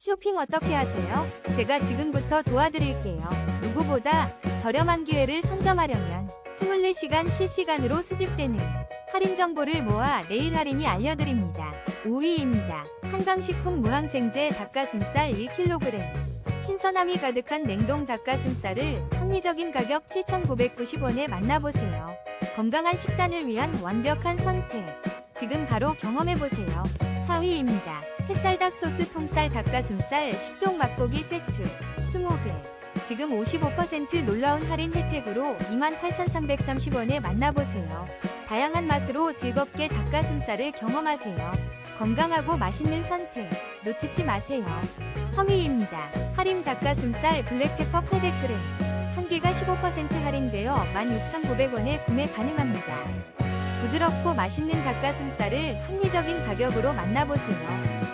쇼핑 어떻게 하세요? 제가 지금부터 도와드릴게요. 누구보다 저렴한 기회를 선점하려면 24시간 실시간으로 수집되는 할인 정보를 모아 내일 할인이 알려드립니다. 5위입니다. 한강식품 무항생제 닭가슴살 1kg. 신선함이 가득한 냉동 닭가슴살을 합리적인 가격 7,990원에 만나보세요. 건강한 식단을 위한 완벽한 선택. 지금 바로 경험해보세요. 4위입니다. 햇살닭 소스 통살 닭가슴살 10종 맛고기 세트 20개. 지금 55% 놀라운 할인 혜택으로 28,330원에 만나보세요. 다양한 맛으로 즐겁게 닭가슴살을 경험하세요. 건강하고 맛있는 선택 놓치지 마세요. 3위입니다. 할인 닭가슴살 블랙페퍼 800g. 한 개가 15% 할인되어 16,900원에 구매 가능합니다. 부드럽고 맛있는 닭가슴살을 합리적인 가격으로 만나보세요.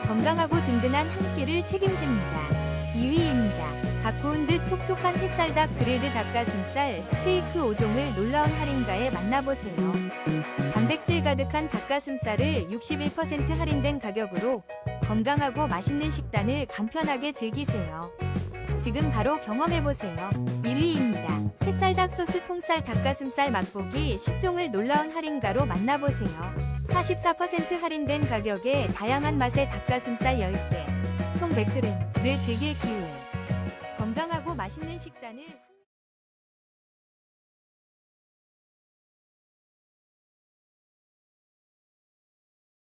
건강하고 든든한 한 끼를 책임집니다. 2위입니다. 각 구운 듯 촉촉한 햇살닭 그릴드 닭가슴살 스테이크 5종을 놀라운 할인가에 만나보세요. 단백질 가득한 닭가슴살을 61% 할인된 가격으로 건강하고 맛있는 식단을 간편하게 즐기세요. 지금 바로 경험해보세요. 1위입니다. 소스 통살 닭가슴살 맛보기 10종을 놀라운 할인가로 만나보세요. 44% 할인된 가격에 다양한 맛의 닭가슴살 10개, 총 100g을 즐길 기회. 건강하고 맛있는 식단을